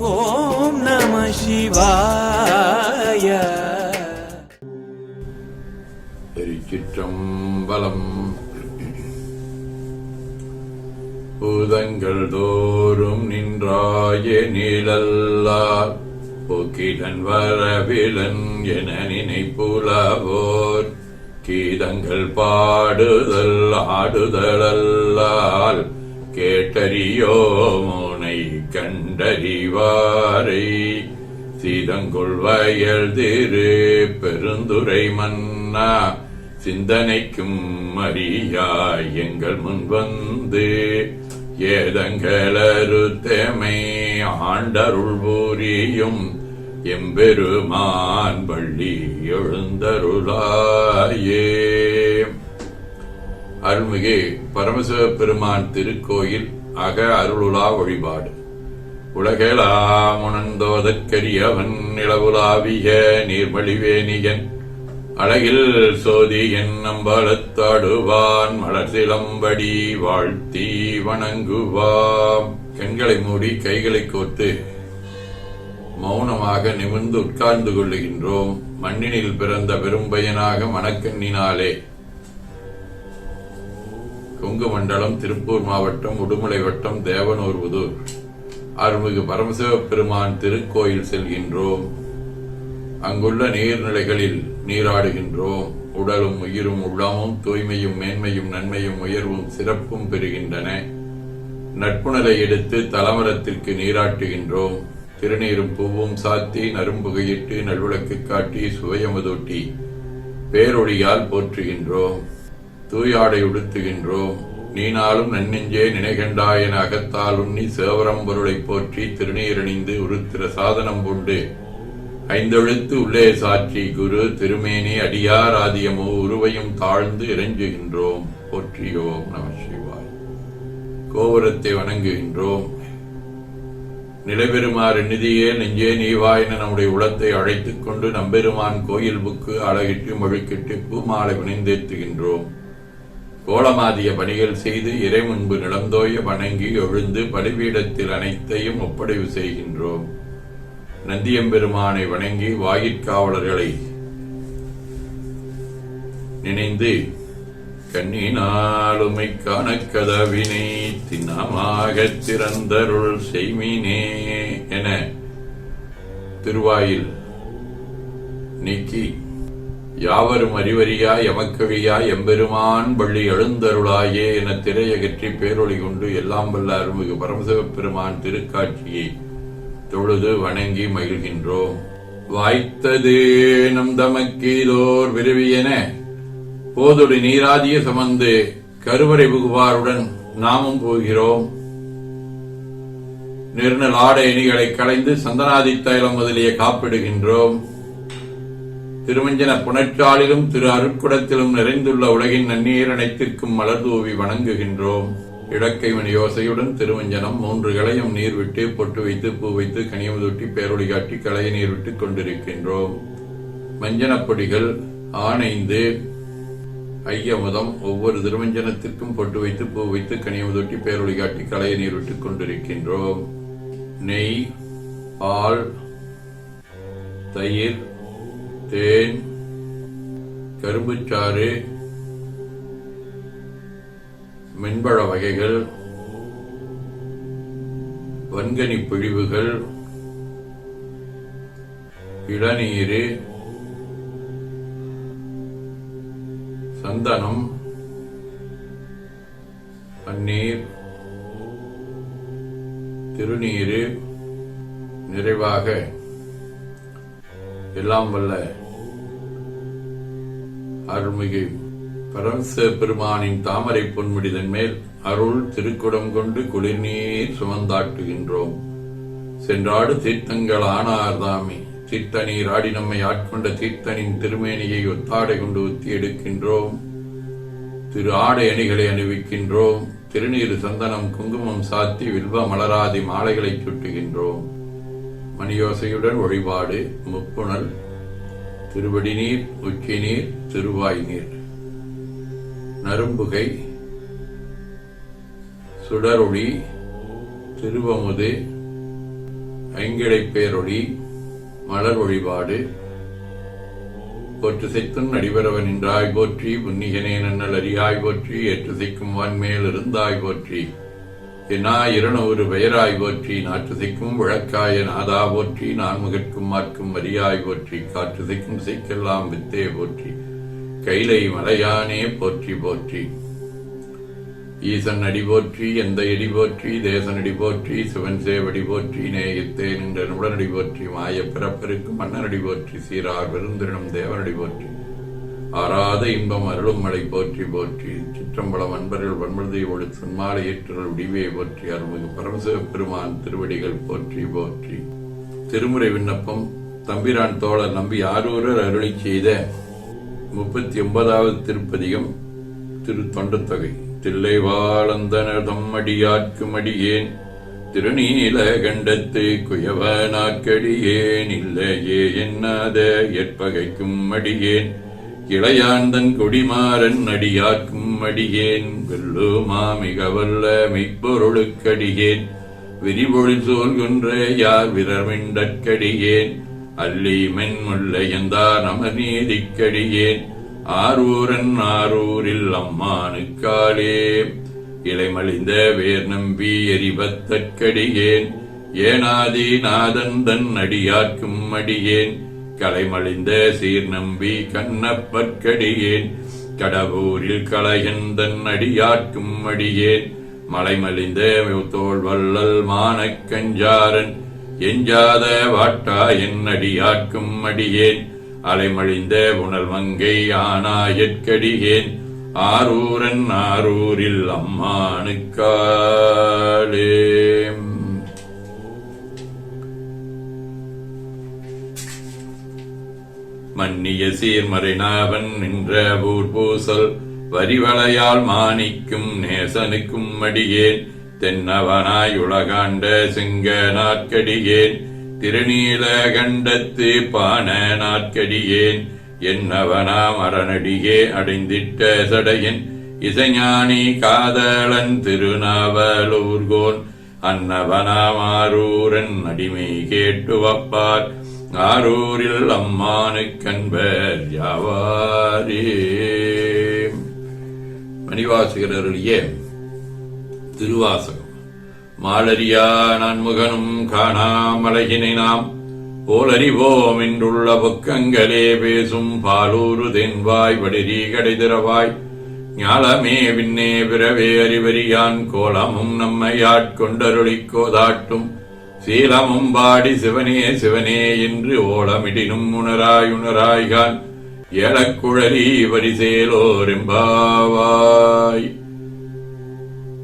ஓம் நம சிவாய. திருச்சிற்றம்பலம் பூதங்கள் தோறும் நின்றாய நிழல்லார் போக்கிடன் வரவிலன் என நினைப்புலவோர். கீதங்கள் பாடுதல் ஆடுதலல்லால் கேட்டறியோமோ கண்டறிவாரை. சீதங்கொள்வயல் திரு பெருந்துரை மன்னா. சிந்தனைக்கும் மரியாய் எங்கள் முன் வந்து. ஏதங்களருத்தமை ஆண்டருள் பூரியும். எம்பெருமான் பள்ளி எழுந்தருளாயே. அருள்மிகு பரமசிவ பெருமான் திருக்கோயில் அக அருளுலா வழிபாடு. உலகெலாம் உணர்ந்தோதற்கரியவன் நிலவுலாவிய நீர்மழிவேணியன் அழகில் சோதி என் நம்பலத்தாடுவான் மலர் சிலம்படி வாழ்த்தி வணங்குவாம். கண்களை மூடி கைகளை கோர்த்து மௌனமாக நிமிர்ந்து உட்கார்ந்து கொள்ளுகின்றோம். மண்ணினில் பிறந்த பெரும்பயனாக மணக்கண்ணினாலே. கொங்கு மண்டலம் திருப்பூர் மாவட்டம் உடுமலை வட்டம் தேவனூர்புதூர் அருள்மிகு பரமசிவ பெருமான் திருக்கோயில் செல்கின்றோம். அங்குள்ள நீர்நிலைகளில் நீராடுகின்றோம். உடலும் உயிரும் உள்ளமும் தூய்மையும் மேன்மையும் நன்மையும் உயர்வும் சிறப்பும் பெறுகின்றன. நட்புணரை எடுத்து தலமரத்திற்கு நீராட்டுகின்றோம். திருநீரும் பூவும் சாத்தி நரும்புகையிட்டு நல்விளக்கு காட்டி சுவையமுதூட்டி பேரொழியால் போற்றுகின்றோம். தூயாடை உடுத்துகின்றோம். நீனாலும் நன்னெஞ்சே நினைகண்டாயன அகத்தால் உண்ணி சேவரம் பொருளைப் போற்றி திருநீரணிந்து உருத்திர சாதனம் பூண்டு. ஐந்தெழுத்து உள்ளே சாட்சி குரு திருமேனி அடியார் ஆதியமோ உருவையும் தாழ்ந்து இறைஞ்சுகின்றோம். போற்றியோம் நம சிவாய். கோபுரத்தை வணங்குகின்றோம். நிலபெருமாறு நிதியே நெஞ்சே நீவா என நம்முடைய உளத்தை அழைத்துக் கொண்டு நம்பெருமான் கோயில் புக்கு அழகிட்டு மழுக்கிட்டு பூமாலை வினைந்தேத்துகின்றோம். கோலமாதிய பணிகள் செய்து இறை முன்பு நிலந்தோய வணங்கி எழுந்து பலிபீடத்தில் அனைத்தையும் ஒப்படைவு செய்கின்றோம். நந்தியம்பெருமானை வணங்கி வாயிற்காவலர்களை நினைந்து கண்ணினாலுமை கதவினை திண்ணமாகத் திறந்தருள் செய்மினே என திருவாயில் நீக்கி யாவரும் அறிவறியா எமக்கழியா எம்பெருமான் பள்ளி எழுந்தருளாயே என திரையகற்றி பேரொளி கொண்டு எல்லாம் வல்ல அருள்மிகு பரமசிவப்பெருமான் திருக்காட்சியை தொழுது வணங்கி மகிழ்கின்றோம். வாய்த்தது நம் தமக்கீதோர் விருவியென போதொடு நீராதிய சமந்து கருவறை புகுவாருடன் நாமும் போகிறோம். நெருநல் ஆடை அணிகளை களைந்து சந்தனாதி தைலம் முதலிய காப்பிடுகின்றோம். திருமஞ்சன புனச்சாலிலும் திரு அருட்குடத்திலும் நிறைந்துள்ள உலகின் நன்னீர் அனைத்திற்கும் மலர் தூவி வணங்குகின்றோம். இடக்கை யோசையுடன் திருமஞ்சனம் மூன்று களையும் நீர் விட்டு பொட்டு வைத்து பூ வைத்து கனியமுதொட்டி பேரொழி காட்டி களைய நீர் விட்டு கொண்டிருக்கின்றோம். மஞ்சனப்பொடிகள் ஆணைந்து ஐயமுதம் ஒவ்வொரு திருமஞ்சனத்திற்கும் பொட்டு வைத்து பூ வைத்து கனியமுதொட்டி பேரொழி காட்டி களைய நீர் விட்டுக் கொண்டிருக்கின்றோம். நெய் பால் தயிர் தேன் கரும்புச்சாறு மென்பழ வகைகள் வன்கனி பிழிவுகள் இளநீர் சந்தனம் பன்னீர் திருநீர் நிறைவாக. எல்லாம் வல்ல அருள்மிகு. பரமச பெருமானின் தாமரை பொன்முடிதன் மேல் அருள் திருக்குடம் கொண்டு குளிர்நீர் சுமந்தாட்டுகின்றோம். சென்றாடு தீர்த்தங்கள் ஆனார் தாமே தீர்த்தநீர் ஆடி நம்மை ஆட்கொண்ட தீர்த்தனின் திருமேனியை ஒத்தாடை கொண்டு ஒத்தி எடுக்கின்றோம். திரு ஆடை அணிகளை அணிவிக்கின்றோம். திருநீர் சந்தனம் குங்குமம் சாத்தி வில்வ மலராதி மாலைகளை சுட்டுகின்றோம். மணியோசையுடன் வழிபாடு முப்புணல் திருவடி நீர் உச்சி நீர் திருவாய் நீர் நரும்புகை சுடரொளி திருவமுது ஐங்கிழை பேரொளி மலர் வழிபாடு போற்று செய்த்துன் அடிபரவன் நின்றாய் போற்றி புன்னிகனே நன்னல் அறியாய் போற்றி ஏற்று செய்க்கும் வான்மேல் இருந்தாய் போற்றி. என்னா இரநூறு பெயராய் போற்றி நாற்று விளக்காய நாதா போற்றி நான்முகற்கும் மார்க்கும் மரியாய் போற்றி காற்று செய்க்கும் வித்தே போற்றி கைலை மலையானே போற்றி போற்றி. ஈசன் அடி போற்றி எந்த எடி போற்றி தேசன் அடி போற்றி சிவன் சேவடி போற்றி நேயத்தே நின்ற நுடனடி போற்றி மாய பிறப்பருக்கு மன்னனடி போற்றி சீரார் விருந்தினம் தேவனடி போற்றி. ஆறாத இன்பம் அருளும் மலை போற்றி போற்றி. சிற்றம்பலம் அன்பர்கள் வன்மழுதை ஒளி சன்மாலை ஏற்றல் விடிவே போற்றி. அருள்மிகு பரமசிவ பெருமான் திருவடிகள் போற்றி போற்றி. திருமுறை விண்ணப்பம் தம்பிரான் தோழர் நம்பி ஆரூரர் அருளி செய்த முப்பத்தி ஒன்பதாவது திருப்பதிகம் திரு தொண்டத்தொகை தில்லை வாழந்தனர் தம்மடியாட்கும் அடியேன் திருநீல கண்டத்து குயவனாக்கடியேன் இல்லையே என்னாத எற்பகைக்கும் அடியேன் இளையாந்தன் கொடிமாறன் அடியாக்கும் அடியேன். வெல்லுமா மிக வல்ல மெய்ப்பொருளுக்கடியேன். விரிபொழில் சோல்கின்ற யார் விரமிண்டற்கடியேன் அல்லி மென்முல்லையந்தார் நமநீதிக்கடியேன் ஆரூரன் ஆரூரில் அம்மானுக்காலே இலைமலிந்த வேர் நம்பி எரிபத்தற்கடியேன் ஏனாதி நாதன் தன் அடியார்க்கும் அடியேன். கலைமழிந்த சீர் நம்பி கண்ணப்பற்கடியேன் கடவுரில் கலையந்தன் அடியார்க்கும் அடியேன். மலைமலிந்த தோல் வள்ளல் மானக்கஞ்சாரன் எஞ்சாத வாட்டா என் அடியார்க்கும் அடியேன். அலைமழிந்த புனல் மங்கை ஆனாயற்கடியேன் ஆரூரன் ஆரூரில் அம்மானுக்காளே மன்னிய சீர்மறைநாவன் நின்ற பூர்பூசல் வரிவளையால் மாணிக்கும் நேசனுக்கும் அடியேன். தென்னவனாய் உலகாண்ட சிங்க நாட்கடியேன் திருநீல கண்டத்து பான நாட்கடியேன் என்னவனாம் அரணடியே அடைந்திட்ட சடையன். இசைஞானி காதலன் திருநாவலூர்கோன். அன்னவனாம் ஆரூரன் அடிமை கேட்டு வப்பார். ஆரூரில் அம்மானுக்கன்பர் யாவாரே. மணிவாசகரருடைய திருவாசகம். மாலரியா நான் முகனும் காணாமலையினை நாம் போலறிவோம் என்றுள்ள பக்கங்களே பேசும் பாலூரு தென்வாய் வடிரி கடைதிரவாய் ஞாலமே விண்ணே பிறவே அறிவறியான் கோலமும் நம்மை ஆட்கொண்டருளிக்கோதாட்டும் கோதாட்டும். சீலமும் பாடி சிவனே சிவனே என்று ஓலமிடினும் உணராய் உணராய்கான் ஏலக்குழலி வரிசேலோரெம்பாவாய்.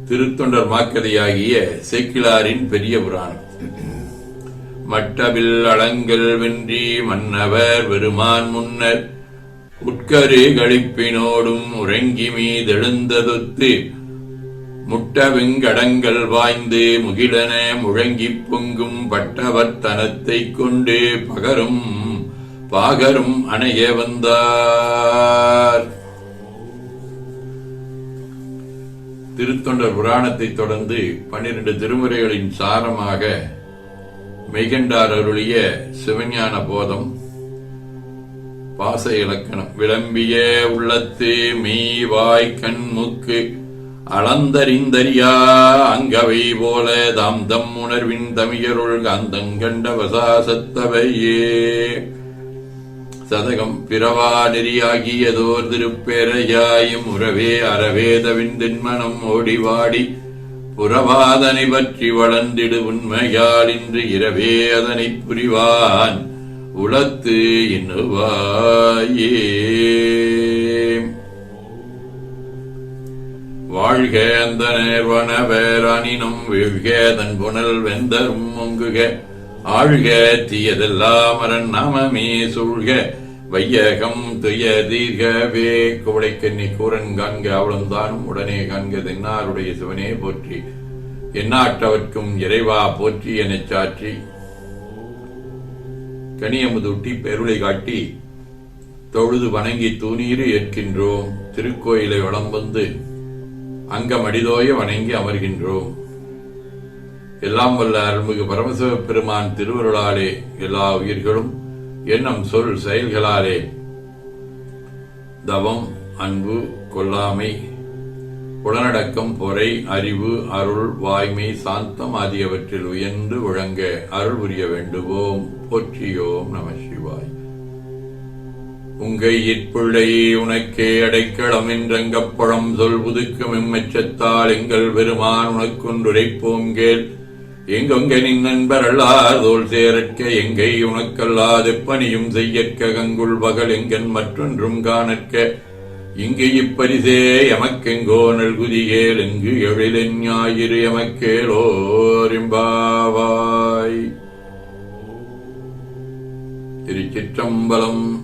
திருத்தொண்டர் மாக்கதையாகிய சேக்கிலாரின் பெரிய புராணம். மட்டவில் அலங்கல் வென்றி மன்னவர் பெருமான் முன்னர் உட்கரு கழிப்பினோடும் உறங்கி மீதெழுந்ததொத்து முட்ட வெங்கடங்கள் வாய்ந்து முகிலன முழங்கிப் பொங்கும் பட்டவர்த்தனத்தை கொண்டு பகரும் பாகரும் அணைய வந்தார். திருத்தொண்டர் புராணத்தை தொடர்ந்து பன்னிரண்டு திருமுறைகளின் சாரமாக மெய்கண்டார் அருளிய சிவஞான போதம் பாச இலக்கணம். விளம்பிய உள்ளத்து மீ வாய் கண் மூக்கு அளந்தறிந்தறியா? அங்கவை போல தாம் தம் உணர்வின் தமியருள் காந்தங்கண்ட வசாசத்தவையே சதகம் பிறவா நெறியாகியதோர் திருப்பெறையாயும் உறவே அறவேதவின் தின்மனம் ஓடிவாடி புறவாதனை பற்றி வளர்ந்திடு உண்மையால் இன்று இரவே அதனை புரிவான். உளத்து இன்னுவாயே வாழ்க அந்த நேர்வனவேரானினும் வீழ்க தன் புனல் வெந்தரும் ஒங்குக ஆழ்க தீயதெல்லாம் அரண் நாமமே சூழ்க. வையகம் துய தீர்கவே. குவளைக்கண்ணி கூரன் காண்க அவளந்தானும் உடனே காண்க தென்னாருடைய சிவனே போற்றி. எந்நாட்டவர்க்கும் இறைவா போற்றி எனச் சாற்றி. கனியமுதூட்டி பெருளை காட்டி தொழுது வணங்கி தூணீறு ஏற்கின்றோம். திருக்கோயிலை வளம் வந்து அங்கமடிதோய வணங்கி அமர்கின்றோம். எல்லாம் வல்ல அருள்மிகு பரமசிவ பெருமான் திருவருளாலே எல்லா உயிர்களும் எண்ணம் சொல் செயல்களாலே. தவம் அன்பு கொல்லாமை உடனடக்கம் பொறை அறிவு அருள் வாய்மை சாந்தம் ஆகியவற்றில் உயர்ந்து விளங்க அருள் புரிய வேண்டுவோம். போற்றியோம் நம சிவாய். உங்கை இற்பிள்ளை உனக்கே அடைக்கலம் என்றங்கப்பழம் சொல் புதுக்கும் எம்மெச்சத்தால் எங்கள் பெருமான் உனக்கொன்றுரைப்போங்கேல் எங்கொங்க நின் நண்பர் அல்லார் தோல் சேரற்க எங்கை உனக்கல்லாது பணியும் செய்யற்க கங்குள் பகல் எங்கன் மற்றொன்றும் காணற்க. இங்கு இப்பரிசே எமக்கெங்கோ நல்குதியேல் எங்கு எழிலென் ஞாயிறு எமக்கேலோரிம்பாவாய் திருச்சிற்றம்பலம்